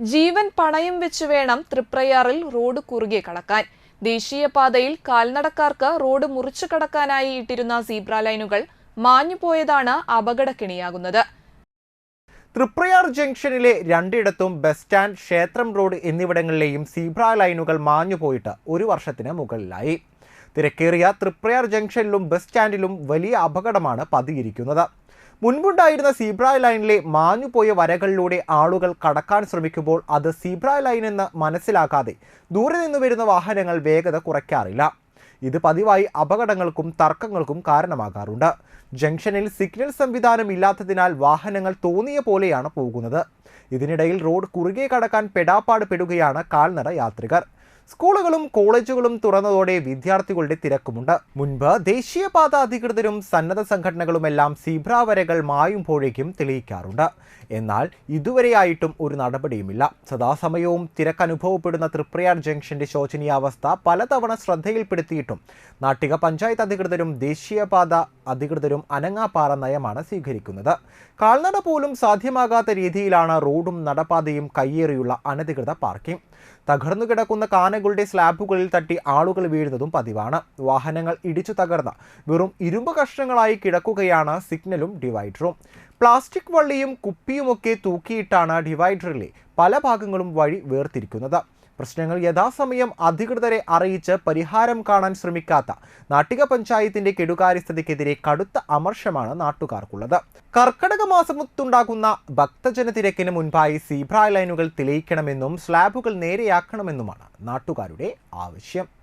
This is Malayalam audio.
ജീവൻ പണയം വെച്ച് വേണം തൃപ്രയാറിൽ റോഡ് കുറുകെ കടക്കാൻ. ദേശീയപാതയിൽ കാൽനടക്കാർക്ക് റോഡ് മുറിച്ചു കടക്കാനായി ഇട്ടിരുന്ന സീബ്ര ലൈനുകൾ മാഞ്ഞുപോയതാണ് അപകടക്കിണിയാകുന്നത്. തൃപ്രയാർ ജംഗ്ഷനിലെ രണ്ടിടത്തും ബസ് സ്റ്റാൻഡ് ക്ഷേത്രം റോഡ് എന്നിവിടങ്ങളിലെയും സീബ്ര ലൈനുകൾ മാഞ്ഞുപോയിട്ട് ഒരു വർഷത്തിന് മുകളിലായി. തിരക്കേറിയ തൃപ്രയാർ ജംഗ്ഷനിലും ബസ് സ്റ്റാൻഡിലും വലിയ അപകടമാണ് പതിയിരിക്കുന്നത്. മുൻപുണ്ടായിരുന്ന സീബ്ര ലൈനിലെ മാഞ്ഞുപോയ വരകളിലൂടെ ആളുകൾ കടക്കാൻ ശ്രമിക്കുമ്പോൾ അത് സീബ്ര ലൈൻ എന്ന് മനസ്സിലാക്കാതെ ദൂരെ നിന്ന് വരുന്ന വാഹനങ്ങൾ വേഗത കുറയ്ക്കാറില്ല. ഇത് പതിവായി അപകടങ്ങൾക്കും തർക്കങ്ങൾക്കും കാരണമാകാറുണ്ട്. ജംഗ്ഷനിൽ സിഗ്നൽ സംവിധാനം ഇല്ലാത്തതിനാൽ വാഹനങ്ങൾ തോന്നിയ പോലെയാണ് പോകുന്നത്. ഇതിനിടയിൽ റോഡ് കുറുകെ കടക്കാൻ പെടാപ്പാട് പെടുകയാണ് കാൽനട യാത്രികർ. സ്കൂളുകളും കോളേജുകളും തുറന്നതോടെ വിദ്യാർത്ഥികളുടെ തിരക്കുമുണ്ട്. മുൻപ് ദേശീയപാത അധികൃതരും സന്നദ്ധ സംഘടനകളുമെല്ലാം സീബ്ര വരകൾ മായുമ്പോഴേക്കും തെളിയിക്കാറുണ്ട്. എന്നാൽ ഇതുവരെയായിട്ടും ഒരു നടപടിയുമില്ല. സദാസമയവും തിരക്കനുഭവപ്പെടുന്ന തൃപ്രയാർ ജംഗ്ഷന്റെ ശോചനീയാവസ്ഥ പലതവണ ശ്രദ്ധയിൽപ്പെടുത്തിയിട്ടും നാട്ടിക പഞ്ചായത്ത് അധികൃതരും ദേശീയപാത അധികൃതരും അനങ്ങാപ്പാറ നയമാണ് സ്വീകരിക്കുന്നത്. കാൽനട പോലും സാധ്യമാകാത്ത രീതിയിലാണ് റോഡും നടപ്പാതയും കയ്യേറിയുള്ള അനധികൃത പാർക്കിംഗ്. തകർന്നു കിടക്കുന്ന കാനകളുടെ സ്ലാബുകളിൽ തട്ടി ആളുകൾ വീഴുന്നതും പതിവാണ്. വാഹനങ്ങൾ ഇടിച്ചു തകർന്ന വെറും ഇരുമ്പ് കഷ്ണങ്ങളായി കിടക്കുകയാണ് സിഗ്നലും ഡിവൈഡറും. പ്ലാസ്റ്റിക് വള്ളിയും കുപ്പിയുമൊക്കെ തൂക്കിയിട്ടാണ് ഡിവൈഡറിലെ പല ഭാഗങ്ങളും വഴി വേർതിരിക്കുന്നത്. പ്രശ്നങ്ങൾ യഥാസമയം അധികൃതരെ അറിയിച്ച് പരിഹാരം കാണാൻ ശ്രമിക്കാത്ത നാട്ടിക പഞ്ചായത്തിന്റെ കെടുകാര്യസ്ഥതയ്ക്കെതിരെ കടുത്ത അമർഷമാണ് നാട്ടുകാർക്കുള്ളത്. കർക്കടക മാസമൊത്തുണ്ടാകുന്ന ഭക്തജന തിരക്കിന് മുൻപായി സീബ്ര ലൈനുകൾ തെളിയിക്കണമെന്നും സ്ലാബുകൾ നേരെയാക്കണമെന്നുമാണ് നാട്ടുകാരുടെ ആവശ്യം.